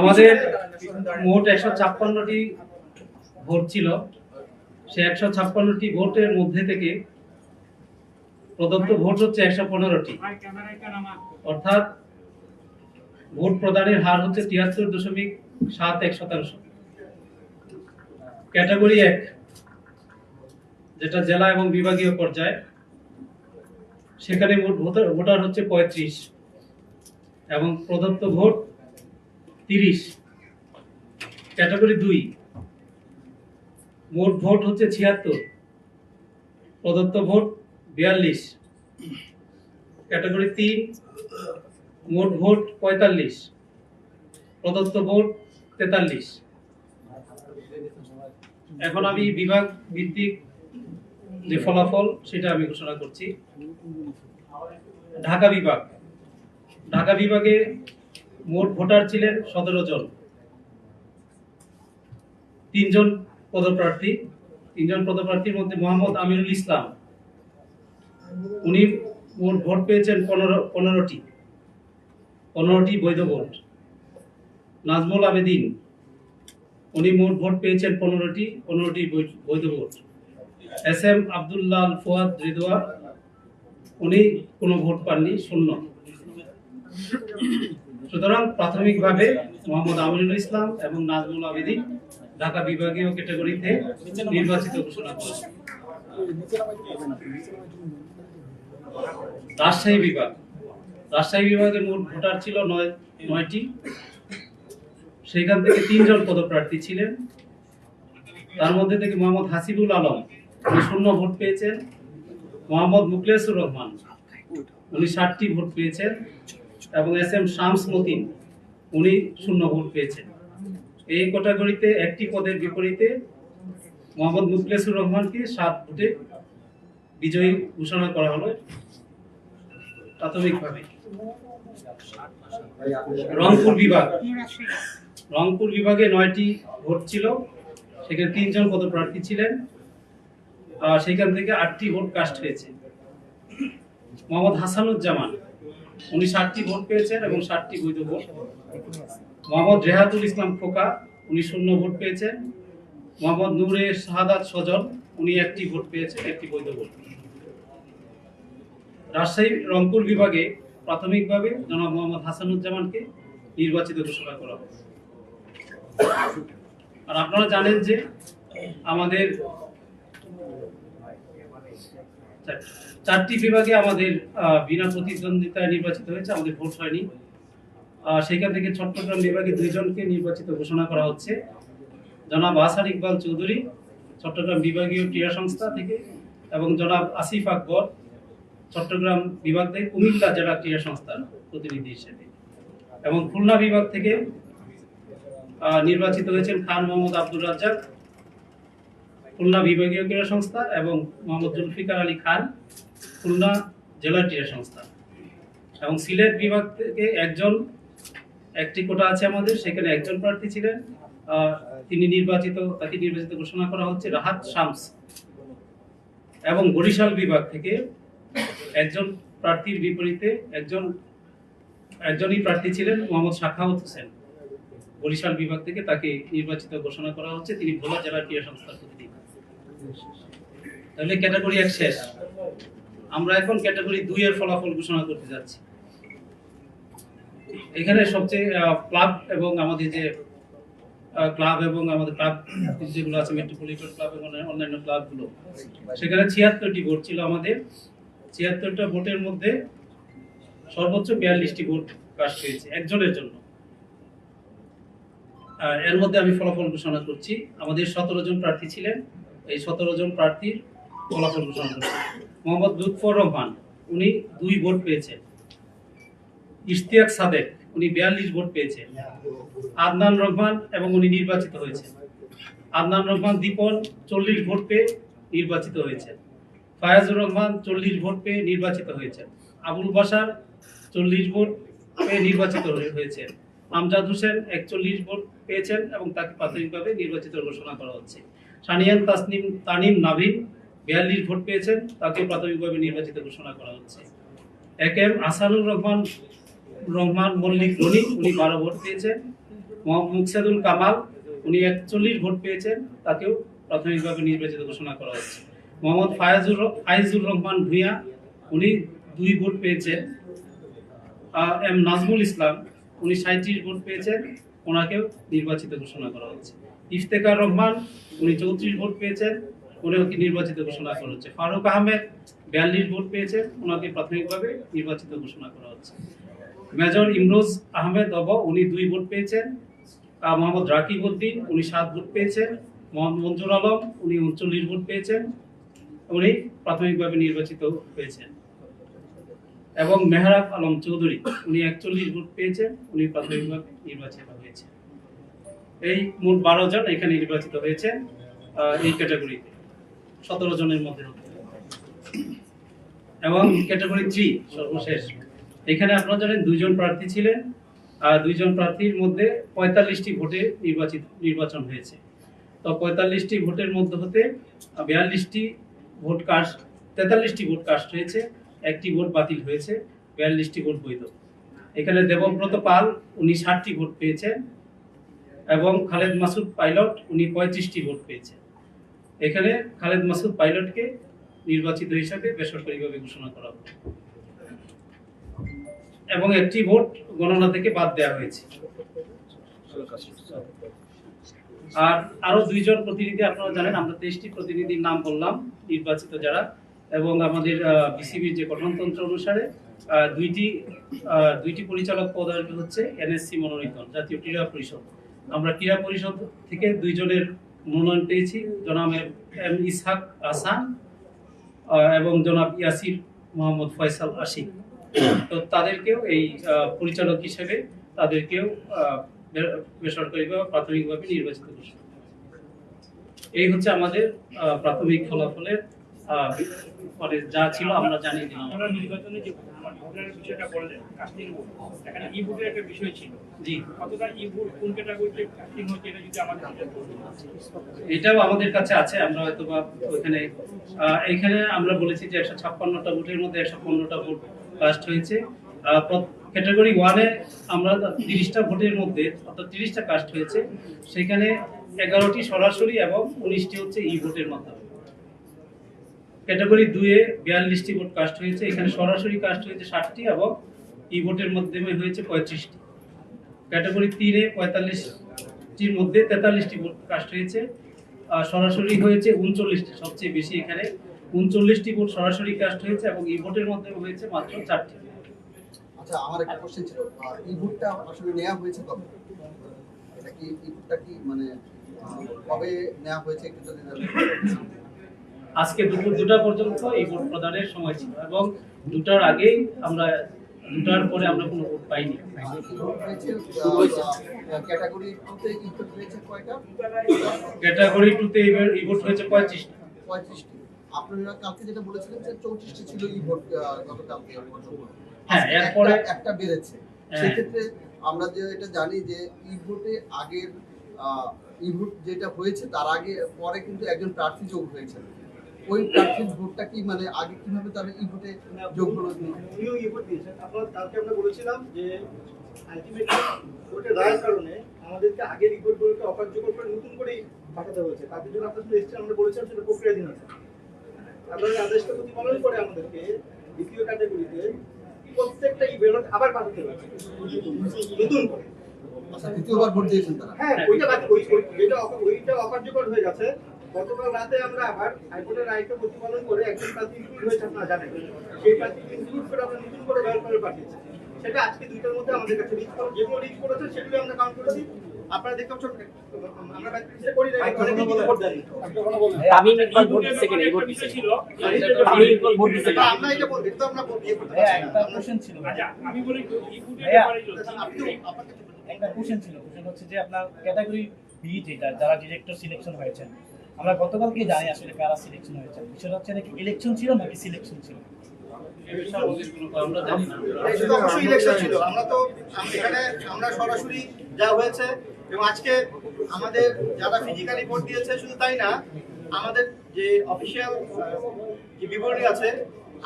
আমাদের মোট একশো ছাপ্পান্নটি ভোট ছিল। সে একশো ছাপ্পান্নটি ভোটের মধ্যে থেকে প্রদত্ত ভোট হচ্ছে একশো পনেরোটি। অর্থাৎ ভোট প্রদানের হার হচ্ছে তিয়াত্তর দশমিক সাত এক শতাংশ। ক্যাটাগরি এক যেটা জেলা এবং বিভাগীয় পর্যায়ে সেখানে মোট ভোটার ভোটার হচ্ছে পঁয়ত্রিশ। এবং প্রদত্ত ভোট তিরিশ। ক্যাটাগরি দুই। মোট ভোট হচ্ছে ছিয়াত্তর। প্রদত্ত ভোট বিয়াল্লিশ। ক্যাটাগরি তিন। মোট ভোট পঁয়তাল্লিশ। প্রদত্ত ভোট তেতাল্লিশ। এখন আমি বিভাগ ভিত্তিক যে ফলাফল, সেটা আমি ঘোষণা করছি। ঢাকা বিভাগ। ঢাকা বিভাগে মোট ভোটার ছিলেন সতেরো জন। তিনজন পদপ্রার্থী। তিনজন পদপ্রার্থীর মধ্যে মোহাম্মদ আমিরুল ইসলাম। উনি মোট ভোট পেয়েছেন পনেরো, পনেরোটি। পনেরোটি বৈধ ভোট। নাজমুল আবেদিন, উনি মোট ভোট পেয়েছেন পনেরোটি পনেরোটি বৈধ ভোট। এস এম আবদুল্লাহ ফুয়াদ রিদওয়া উনি কোনো ভোট পাননি, শূন্য। সুতরাং প্রাথমিকভাবে মোহাম্মদ আমিনুল ইসলাম এবং নাজমুল আবেদিন ঢাকা বিভাগীয় ক্যাটাগরিতে নির্বাচিত ঘোষণা করেছে রাজশাহী বিভাগ। রাজশাহী বিভাগের মোট ভোটার ছিল নয়, নয়টি। সেখান থেকে তিনজন পদপ্রার্থী ছিলেন। তার মধ্যে থেকে মোহাম্মদ হাসিবুল আলম শূন্য ভোট পেয়েছেন। মোহাম্মদ মুকলেসুর রহমান উনি ষাটটি ভোট পেয়েছেন। এবং এস এম শামস মতিন, উনি শূন্য ভোট পেয়েছেন। এই ক্যাটাগরিতে একটি পদের বিপরীতে মোহাম্মদ মুকলেসুর রহমানকে সাত ভোটে বিজয়ী ঘোষণা করা হলো প্রাথমিকভাবে। রংপুর বিভাগ। রংপুর বিভাগে নয়টি ভোট ছিল, সেখানে তিনজন পদপ্রার্থী ছিলেন, আর সেখান থেকে আটটি ভোট কাস্ট হয়েছে। মোহাম্মদ হাসানুজ্জামান উনি ষাটটি ভোট পেয়েছেন এবং ষাটটি বৈধ ভোট। মোহাম্মদ রেহাদুল ইসলাম খোকা, উনি শূন্য ভোট পেয়েছেন। মোহাম্মদ নূরে শাহাদাত সজল, উনি একটি ভোট পেয়েছেন, একটি বৈধ ভোট। রাজশাহী রংপুর বিভাগে প্রাথমিকভাবে জনাব মোহাম্মদ হাসানুজ্জামানকে নির্বাচিত ঘোষণা করা হয় আর আপনারা জানেন যে আমাদের চারটি বিভাগে আমাদের বিনা প্রতিদ্বন্দ্বিতায় নির্বাচিত হয়েছে, আমাদের ভোট হয়নি। সেখান থেকে চট্টগ্রাম বিভাগে দুইজনকে নির্বাচিত ঘোষণা করা হচ্ছে। জনাব আসার ইকবাল চৌধুরী, চট্টগ্রাম বিভাগীয় ক্রীড়া সংস্থা থেকে, এবং জনাব আসিফ আকবর, চট্টগ্রাম বিভাগ থেকে কুমিল্লা জেলা ক্রীড়া সংস্থার প্রতিনিধি হিসেবে। এবং খুলনা বিভাগ থেকে নির্বাচিত হয়েছেন খান মোহাম্মদ আব্দুর রাজ্জাক খুলনা বিভাগীয় ক্রীড়া সংস্থা এবং মোহাম্মদ জুলফিকার আলী খান খুলনা জেলা ক্রীড়া সংস্থা। এবং সিলেট বিভাগ থেকে একজন, একটি কোটা আছে আমাদের, সেখানে একজন প্রার্থী ছিলেন। তিনি নির্বাচিত, তাকে নির্বাচিত ঘোষণা করা হচ্ছে রাহাত শামস। এবং বরিশাল বিভাগ থেকে একজন প্রার্থীর বিপরীতে একজন, একজনই প্রার্থী ছিলেন মোহাম্মদ শাখাওয়াত হোসেন। বরিশাল বিভাগ থেকে তাকে নির্বাচিত ঘোষণা করা হচ্ছে। তিনি ভোলা জেলা ক্রীড়া সংস্থার প্রতিনিধি। তাহলে ক্যাটাগরি এক শেষ। আমরা এখন ক্যাটাগরি দুই এর ফলাফল ঘোষণা করতে যাচ্ছি। এখানে সবচেয়ে ক্লাব এবং আমাদের যে ক্লাব এবং আমাদের ক্লাব যেগুলো আছে মেট্রোপলিটন ক্লাব এবং অন্যান্য ক্লাবগুলো সেখানে ছিয়াত্তরটি ভোট ছিল আমাদের। ছিয়াত্তরটা ভোটের মধ্যে সর্বোচ্চ বিয়াল্লিশটি ভোট কাস্ট হয়েছে একজনের জন্য। এর মধ্যে আমি ফলাফল ঘোষণা করছি। আমাদের সতেরো জন প্রার্থী ছিলেন। এই সতেরো জন প্রার্থীর ফলাফল ঘোষণা করছি। মোহাম্মদ লুৎফর রহমান, উনি দুই ভোট পেয়েছেন। ইশতিয়াক সাদেক, উনি বিয়াল্লিশ ভোট পেয়েছেন। আদনান রহমান এবং উনি নির্বাচিত হয়েছেন। আদনান রহমান দীপন চল্লিশ ভোট পেয়ে নির্বাচিত হয়েছেন। ফায়াজুর রহমান চল্লিশ ভোট পেয়ে নির্বাচিত হয়েছেন। আবুল বাসার চল্লিশ ভোট পেয়ে নির্বাচিত হয়েছেন। আমজাদ হোসেন একচল্লিশ ভোট পেয়েছেন এবং তাকে প্রাথমিকভাবে নির্বাচিত ঘোষণা করা হচ্ছে। সানিয়ান তাসনিম, তানিম নাভিন বিয়াল্লিশ ভোট পেয়েছেন, তাকে প্রাথমিকভাবে নির্বাচিত ঘোষণা করা হচ্ছে। A K M Ahsanur Rahman Rahman Mallik Rony উনি বারো ভোট পেয়েছেন। মুকসাদুল কামাল, উনি একচল্লিশ ভোট পেয়েছেন, তাকেও প্রাথমিকভাবে নির্বাচিত ঘোষণা করা হচ্ছে। মোহাম্মদ ফায়াজুর ফাইজুর রহমান ভূঁইয়া, উনি দুই ভোট পেয়েছেন। এম নাজমুল ইসলাম, উনি সাঁত্রিশ ভোট পেয়েছেন, ওনাকেও নির্বাচিত ঘোষণা করা হচ্ছে। ইফতেকার রহমান, উনি চৌত্রিশ ভোট পেয়েছেন উনিকে নির্বাচিত ঘোষণা করা হচ্ছে। ফারুক আহমেদ বিয়াল্লিশ ভোট পেয়েছেন ওনাকে প্রাথমিকভাবে নির্বাচিত ঘোষণা করা হচ্ছে। মেজর ইমরোজ আহমেদ অব, উনি দুই ভোট পেয়েছেন। মোহাম্মদ রাকিব উদ্দিন, উনি সাত ভোট পেয়েছেন। মোহাম্মদ মঞ্জুর আলম, উনি উনচল্লিশ ভোট পেয়েছেন। উনি প্রাথমিকভাবে নির্বাচিত হয়েছেন। এবং মেহরাব আলম চৌধুরী, উনি একচল্লিশ ভোট পেয়েছেন, উনি প্রাথমিকভাবে নির্বাচিত হয়েছেন। এই মোট বারো জন এখানে নির্বাচিত হয়েছেন আহ, এই ক্যাটাগরিতে সতেরো জনের মধ্যে এবং ক্যাটাগরি থ্রি সর্বশেষ। এখানে আপনারা জানেন দুইজন প্রার্থী ছিলেন আর দুইজন প্রার্থীর মধ্যে পঁয়তাল্লিশটি ভোটে নির্বাচিত নির্বাচন হয়েছে। তো পঁয়তাল্লিশটি ভোটের মধ্যে হতে বিয়াল্লিশটি ভোট কাস্ট তেতাল্লিশটি ভোট কাস্ট হয়েছে একটি ভোট বাতিল হয়েছে বিয়াল্লিশটি ভোট বৈধ। এখানে দেবব্রত পাল উনি ষাটটি ভোট পেয়েছেন এবং খালেদ মাসুদ পাইলট, উনি পঁয়ত্রিশটি ভোট পেয়েছেন। এখানে খালেদ মাসুদ পাইলটকে নির্বাচিত হিসাবে বেসরকারিভাবে ঘোষণা করা হবে। এবং একটি ভোট গণনা থেকে বাদ দেওয়া হয়েছে। আর আরও দুইজন প্রতিনিধি আপনারা জানেন, আমরা তেইশটি প্রতিনিধির নাম বললাম, নির্বাচিত যারা। এবং আমাদের বিসিবির যে গঠনতন্ত্র অনুসারে দুইটি দুইটি পরিচালক পদ হচ্ছে এনএসসি মনোনীত, জাতীয় ক্রীড়া পরিষদ। আমরা ক্রীড়া পরিষদ থেকে দুইজনের মনোনয়ন পেয়েছি। জনাব এম ইসহাক আসান এবং জনাব ইয়াসির মোহাম্মদ ফয়সাল আশিক। তো তাদেরকেও এই পরিচালক হিসেবে তাদেরকেও বেসরকারিভাবে প্রাথমিকভাবে নির্বাচিত করছে। এই হচ্ছে আমাদের প্রাথমিক ফলাফলের মানে যা ছিল আমরা জানিয়ে দিলাম। আপনারা নির্বাচনে যে ভোটের বিষয়টা বললেন কাস্টিং ভোট এখানে ই ভোটের একটা বিষয় ছিল। জি। কতটা ই ভোট কোন ক্যাটাগরিতে কাস্টিং হচ্ছে এটা যদি আমাদের এটাও আমাদের কাছে আছে আমরা হয়তো বা ওইখানে এখানে আমরা বলেছি যে একশো ছাপ্পান্নটা ভোটের মধ্যে একশো পনেরোটা ভোট কাস্ট হয়েছে। ক্যাটাগরি ওয়ানে আমরা তিরিশটা ভোটের মধ্যে অর্থাৎ তিরিশটা কাস্ট হয়েছে। সেখানে এগারোটি সরাসরি এবং উনিশটি হচ্ছে ই ভোটের মাধ্যমে। ক্যাটাগরি দুয়ে বিয়াল্লিশটি ভোট কাস্ট হয়েছে। এখানে সরাসরি কাস্ট হয়েছে ষাটটি এবং ই ভোটের মাধ্যমে হয়েছে পঁয়ত্রিশটি। ক্যাটাগরি তিনে পঁয়তাল্লিশটির মধ্যে তেতাল্লিশটি ভোট কাস্ট হয়েছে। আর সরাসরি হয়েছে উনচল্লিশটি, সবচেয়ে বেশি এখানে। উনচল্লিশটি ভোট সরাসরি কাস্ট হয়েছে এবং ই ভোটের মধ্যে হয়েছে মাত্র চারটি। আচ্ছা আমার একটা কোশ্চেন ছিল ই বুকটা আসলে নেওয়া হয়েছে কবে? এটা কি ই বুকটা কি মানে কবে নেওয়া হয়েছে একটু যদি। আজকে দুপুর দুটা পর্যন্ত এই ভোট প্রদানের সময় ছিল এবং দুটার আগেই আমরা দুটার পরে আমরা কোনো ভোট পাইনি। ক্যাটাগরি টুতে এই ভোট হয়েছে পঁয়ত্রিশটা। আপনারা কালকে যেটা বলেছিলেন যে চৌত্রিশটি ছিল ভোট গতকালকে হ্যাঁ, এরপরে- একটা- বেড়েছে। হ্যাঁ। সেক্ষেত্রে আমরা যে এটা জানি যে ই ভোটে আগের ই ভোট যেটা হয়েছে তার আগে পরে কিন্তু একজন প্রার্থী যোগ হয়েছে। ওই প্রার্থীর ভোটটা কি মানে আগে কীভাবে তার ই ভোটে যোগ হলো উনিও ই ভোট দিয়েছেন। আপনার কালকে আমরা বলেছিলাম যে আলটিমেটলি ভোটের রায়ের কারণে আমাদেরকে আগের রিপোর্টগুলোকে অকার্যকর করে নতুন করেই পাঠাতে হয়েছে। তাদের জন্য আপনার সাথে এসেছেন আমরা বলেছিলাম সেটা প্রক্রিয়াধীন আছে। আপনার আদেশটা প্রতিপালন করে আমাদেরকে দ্বিতীয় ক্যাটাগরিতে প্রত্যেকটা ই ব্যালট আবার পাঠাতে হয়েছে। নতুন করে। আচ্ছা দ্বিতীয়বার ভোট দিয়েছেন তারা? হ্যাঁ ওইটা বাদ ওই ওই- ওইটা অকার্যকর হয়ে গেছে। গতকাল রাতে আমরা আবার হাইকোর্টের রায়টা প্রতিপালন করে একজন প্রার্থী ইনক্লুড হয়েছে আপনারা জানেন। সেই প্রার্থী ইনক্লুড করে আমরা নতুন করে করে পাঠিয়েছি। সেটা আজকে দুইটার মধ্যে আমাদের কাছে রিচ করে যেগুলো রিচ করেছে সেগুলো আমরা কাউন্ট করে দিই আপনারা দেখতে পাচ্ছেন আমরা করি না অনেকে কিন্তু ভোট দেন আমি একবার ভোট দিচ্ছি কিনা? এই ভোট দিচ্ছি ছিল। আমি ভোট দিচ্ছি কিনা? আমরা এটা বলতে তো আমরা ভোট করতে পারছি না। একটা কোশ্চেন ছিল। আচ্ছা আমি বলি ই ভোটের ভাইয়া, ব্যাপারে যদি- আপনি আপনাকে একটা কোশ্চেন ছিল। কোশ্চেন হচ্ছে যে আপনার ক্যাটাগরি বি যেটা যারা ডিরেক্টর সিলেকশন হয়েছেন আমরা গতকালকে জানি আসলে কারা সিলেকশন হয়েছে? বিষয়টা হচ্ছে নাকি ইলেকশন ছিল নাকি সিলেকশন ছিল? আমরা তো আমরা সরাসরি হয়েছে, এবং আজকে আমাদের যারা দিয়েছে, শুধু তাই না, আমাদের যে অফিসিয়াল যে বিবরণী আছে,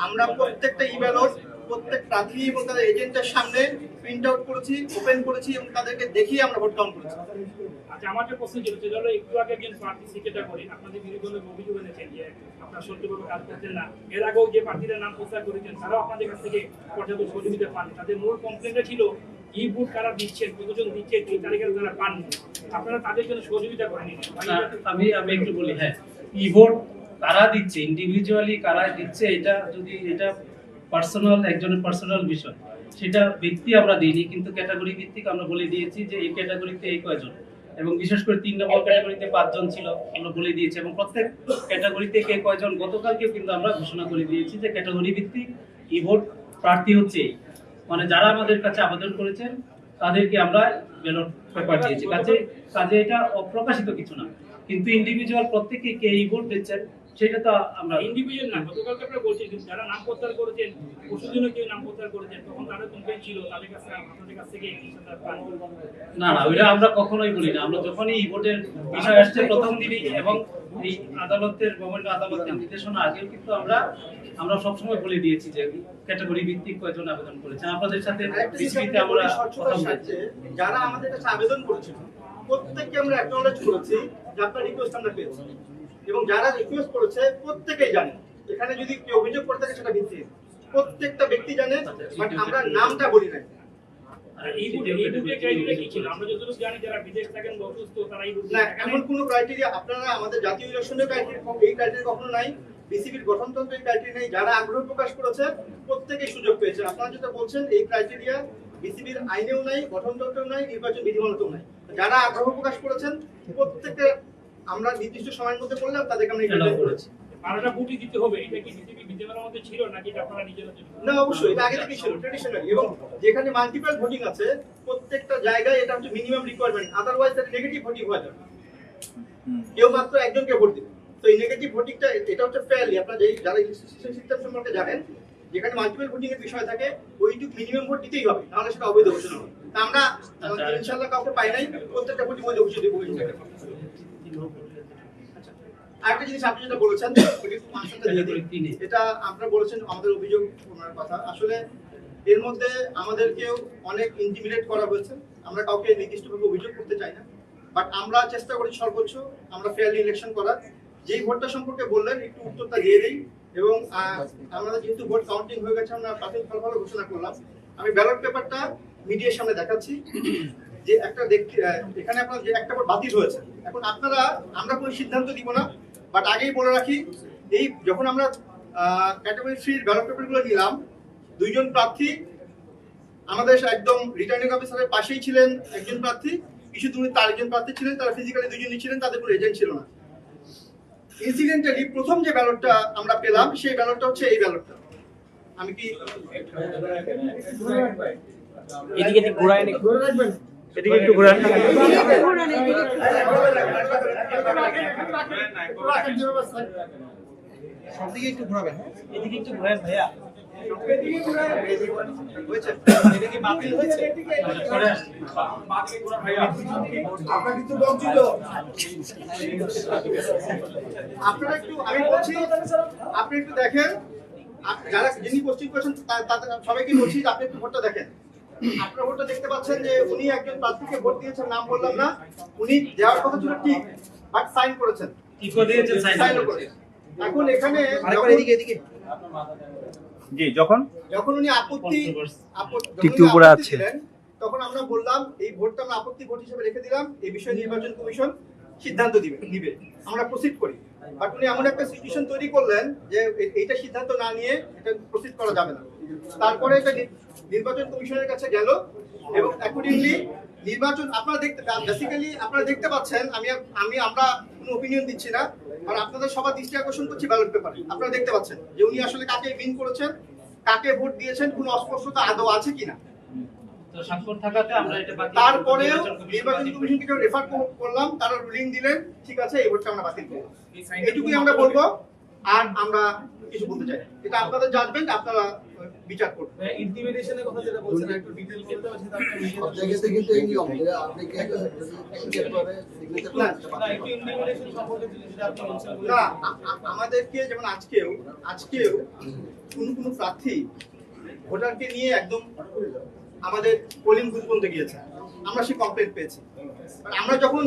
আমরা প্রত্যেকটা ই ব্যালট প্রত্যেক প্রার্থী এবং তাদের এজেন্টের সামনে প্রিন্ট আউট করেছি ওপেন করেছি এবং তাদেরকে দেখিয়ে আমরা ভোট কাউন্ট করেছি। আচ্ছা আমার প্রশ্ন ছিল সেটা হলো একটু আগে একজন প্রার্থী সিকেটা করে আপনাদের বিরুদ্ধে অভিযোগ এনেছেন যে আপনারা সত্যভাবে কাজ করছেন না? এর আগেও যে প্রার্থীরা নাম প্রচার করেছেন তারাও আপনাদের কাছ থেকে পর্যাপ্ত সহযোগিতা পান তাদের মূল কমপ্লেনটা ছিল ই বুট কারা দিচ্ছেন কতজন দিচ্ছেন এই তালিকার তারা পান আপনারা তাদের জন্য সহযোগিতা করেনি না, আমি আমি একটু বলি হ্যাঁ ই কারা দিচ্ছে ইন্ডিভিজুয়ালি কারা দিচ্ছে এটা যদি এটা পার্সোনাল একজনের পার্সোনাল বিষয়। সেটা ব্যক্তি আমরা দিইনি কিন্তু ক্যাটাগরি ভিত্তিক আমরা বলে দিয়েছি যে এই ক্যাটাগরিতে এই কয়জন। এবং বিশেষ করে তিন নম্বর ক্যাটাগরিতে পাঁচজন ছিল, আমরা বলে দিয়েছি। এবং প্রত্যেক ক্যাটাগরিতে কে কয়জন গতকালকে কিন্তু আমরা ঘোষণা করে দিয়েছি যে ক্যাটাগরি ভিত্তিক ই ভোট প্রার্থী হচ্ছে মানে যারা আমাদের কাছে আবেদন করেছেন, তাদেরকে আমরা ব্যালট পেপার দিয়েছি। কাজে কাজে এটা অপ্রকাশিত কিছু না। কিন্তু ইন্ডিভিজুয়াল প্রত্যেকে কে ই ভোট দিচ্ছেন সেটা তো আমরা ইন্ডিভিজুয়াল না গতকালকে আপনারা বলছেন কিন্তু যারা নাম প্রত্যাহার করেছেন পরশুদিনও কেউ নাম প্রত্যাহার করেছেন তখন কমপ্লেন ছিল তাদের কাছে আপনাদের কাছ থেকে না না ওইটা আমরা কখনোই বলি না। আমরা যখনই ভোটের বিষয় আসছে প্রথম দিনই এবং এই আদালতের গভর্নমেন্ট আদালতের নির্দেশনা আগেও কিন্তু আমরা আমরা সবসময় বলে দিয়েছি যে ক্যাটাগরি ভিত্তিক কয়জন আবেদন করেছে আপনাদের সাথে বিসিবিতে আমরা বলি, কথা বলেছি। যারা আমাদের কাছে আবেদন করেছিল প্রত্যেককে আমরা অ্যাকনোলেজ করেছি যে আপনার রিকোয়েস্ট আমরা পেয়েছি। এবং যারা রিকোয়েস্ট করেছে প্রত্যেকেই জানে। এখানে যদি কেউ অভিযোগ করে থাকে সেটা ভিত্তি প্রত্যেকটা ব্যক্তি জানে বাট আমরা নামটা বলি না এমন কোনো ক্রাইটেরিয়া আপনারা আমাদের জাতীয় ইলেকশনের এই ক্রাইটেরিয়া কখনো নাই। বিসিবির গঠনতন্ত্র এই ক্রাইটেরিয়া নেই। যারা আগ্রহ প্রকাশ করেছে প্রত্যেকেই সুযোগ পেয়েছে। আপনারা যেটা বলছেন এই ক্রাইটেরিয়া বিসিবির আইনেও নাই গঠনতন্ত্রেও নাই নির্বাচন বিধিমালাতেও নাই। যারা আগ্রহ প্রকাশ করেছেন প্রত্যেককে আমরা নির্দিষ্ট সময়ের মধ্যে বললাম তাদেরকে আমরা ইনভাইট করেছি। বারোটা দিতে হবে এটা কি মধ্যে ছিল নাকি এটা আপনারা নিজেরা জন্য না অবশ্যই এটা আগে থেকেই ছিল ট্রেডিশনালি এবং যেখানে মাল্টিপল ভোটিং আছে প্রত্যেকটা জায়গায় এটা হচ্ছে মিনিমাম রিকোয়ারমেন্ট আদারওয়াইজ এটা নেগেটিভ ভোটিং হয়ে যাবে কেউ মাত্র একজনকে ভোট দিবে। তো এই নেগেটিভ ভোটিংটা এটা হচ্ছে ফেয়ারলি আপনারা যেই যারা ইলেকশন সিস্টেম সম্পর্কে জানেন যেখানে মাল্টিপল ভোটিং এর বিষয় থাকে ওইটুকু মিনিমাম ভোট দিতেই হবে নাহলে সেটা অবৈধ ঘোষণা হবে। তা আমরা আচ্ছা, ইনশাআল্লাহ কাউকে পাই নাই প্রত্যেকটা ভোটই বৈধ ঘোষিত দেবো। ইনশাআল্লাহ আরেকটা জিনিস আপনি যেটা বলেছেন এটা আপনারা বলেছেন আমাদের অভিযোগ ওনার কথা। আসলে এর মধ্যে আমাদেরকেও অনেক ইন্টিমিডেট করা হয়েছে। আমরা কাউকে নির্দিষ্টভাবে অভিযোগ করতে চাই না। বাট আমরা চেষ্টা করি সর্বোচ্চ আমরা ফেয়ারলি ইলেকশন করার। যেই ভোটটা সম্পর্কে বললেন একটু উত্তরটা দিয়ে দিই। এবং আহ, আমাদের যেহেতু ভোট কাউন্টিং হয়ে গেছে আমরা প্রাথমিক ফলাফল ঘোষণা করলাম। আমি ব্যালট পেপারটা মিডিয়ার সামনে দেখাচ্ছি। যে একটা এখানে আপনার যে একটা ভোট বাতিল হয়েছে। এখন আপনারা আমরা কোনো সিদ্ধান্ত দিব না। বাট আগেই বলে রাখি এই যখন আমরা ক্যাটাগরি থ্রির ব্যালট পেপারগুলো নিলাম দুইজন প্রার্থী আমাদের একদম রিটার্নিং অফিসারের পাশেই ছিলেন একজন প্রার্থী কিছু দূরে তার একজন প্রার্থী ছিলেন তারা ফিজিক্যালি দুজনই ছিলেন তাদের কোনো এজেন্ট ছিল না। ইনসিডেন্টালি প্রথম যে ব্যালটটা আমরা পেলাম সেই ব্যালটটা হচ্ছে এই ব্যালটটা আমি কি এদিকে ঘোরায় এদিকে একটু ঘোরান। সবদিকে একটু ঘোরাবেন আপনি একটু দেখেন। যারা যিনি কোশ্চিন করেছেন সবাইকে বলছি আপনি একটু ভোটটা দেখেন। আপনার ভোটটা দেখতে পাচ্ছেন যে উনি একজন প্রার্থীকে ভোট দিয়েছেন, নাম বললাম না। উনি দেওয়ার কথা ছিল ঠিক। বাট সাইন করেছেন। টিকো দিয়েছেন সাইন করেছেন। এখন এখানে আরেকবার এদিকে এদিকে। জি যখন? যখন উনি আপত্তি আপত্তি- উপরে আছে। তখন আমরা বললাম এই ভোটটা আমরা আপত্তি ভোট হিসেবে রেখে দিলাম এই বিষয়ে নির্বাচন কমিশন সিদ্ধান্ত দিবে নিবে। আমরা প্রসিড করি। বাট উনি এমন একটা সিচুয়েশন তৈরি করলেন যে এইটা সিদ্ধান্ত না নিয়ে এটা প্রসিড করা যাবে না। তারপরে এটা নির্বাচন কমিশনের কাছে গেল এবং অ্যাকর্ডিংলি নির্বাচন আপনারা দেখতে বেসিক্যালি আপনারা দেখতে পাচ্ছেন আমি আমি আমরা কোনো অপিনিয়ন দিচ্ছি না আর আপনাদের সবার দৃষ্টি আকর্ষণ করছি ব্যালট পেপারে আপনারা দেখতে পাচ্ছেন যে উনি আসলে কাকে উইন করেছেন কাকে ভোট দিয়েছেন কোনো অস্পষ্টতা আদৌ আছে কিনা। তো স্বাক্ষর থাকাতে আমরা তারপরেও নির্বাচন কমিশন। কমিশনকে রেফার করলাম তারা রুলিং দিলেন ঠিক আছে এই ভোটটা আমরা বাতিল করব। এটুকুই আমরা বলব আর আমরা কিছু বলতে চাই। এটা আপনাদের জাজমেন্ট আপনারা বিচার করবেন ইন্টিমিডেশনের কথা যেটা বলছেন একটু ডিটেইল বলতে পারছেন সব জায়গাতে কিন্তু এই নিয়ম যে আপনি কি একটা সিগনেচার করে সিগনেচার সেটা বাতিল একটু ইন্টিমিডেশন সম্পর্কে যদি আপনি বলছেন না আমাদেরকে যেমন আজকেও আজকেও কোন কোন প্রার্থী ভোটারকে নিয়ে একদম আমাদের পোলিং বুথ পর্যন্ত গিয়েছে। আমরা সেই কমপ্লেন পেয়েছি। আমরা যখন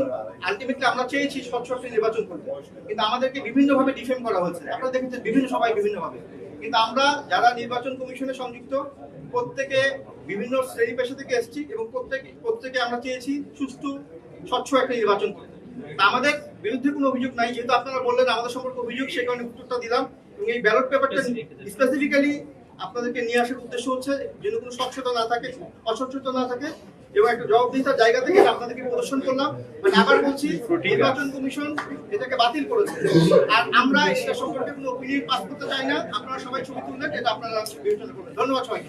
আলটিমেটলি আমরা চেয়েছি স্বচ্ছ নির্বাচন করতে কিন্তু আমাদেরকে বিভিন্নভাবে ডিফেম করা হয়েছে। আপনারা দেখেছেন বিভিন্ন সবাই বিভিন্নভাবে। কিন্তু আমরা যারা নির্বাচন কমিশনে সংযুক্ত, প্রত্যেকে বিভিন্ন শ্রেণি পেশা থেকে এসেছি এবং প্রত্যেকে প্রত্যেকে আমরা চেয়েছি সুষ্ঠু, স্বচ্ছ একটা নির্বাচন করতে। তা আমাদের বিরুদ্ধে কোনো অভিযোগ নাই, যেহেতু আপনারা বললেন আমাদের সম্পর্কে অভিযোগ, সে কারণে উত্তরটা দিলাম। এবং এই ব্যালট পেপারটা স্পেসিফিক্যালি আপনাদেরকে নিয়ে আসার উদ্দেশ্য হচ্ছে, যেন কোনো স্বচ্ছতা না থাকে, অস্বচ্ছতা না থাকে এবং একটা জবাবদিহিতার জায়গা থেকে আপনাদেরকে প্রদর্শন করলাম। মানে আবার বলছি নির্বাচন কমিশন এটাকে বাতিল করেছে। আর আমরা এটা সম্পর্কে কোনো ওপিনিয়ন পাস করতে চাই না। আপনারা সবাই ছবি তুললেন এটা আপনারা বিবেচনা করবেন ধন্যবাদ সবাইকে।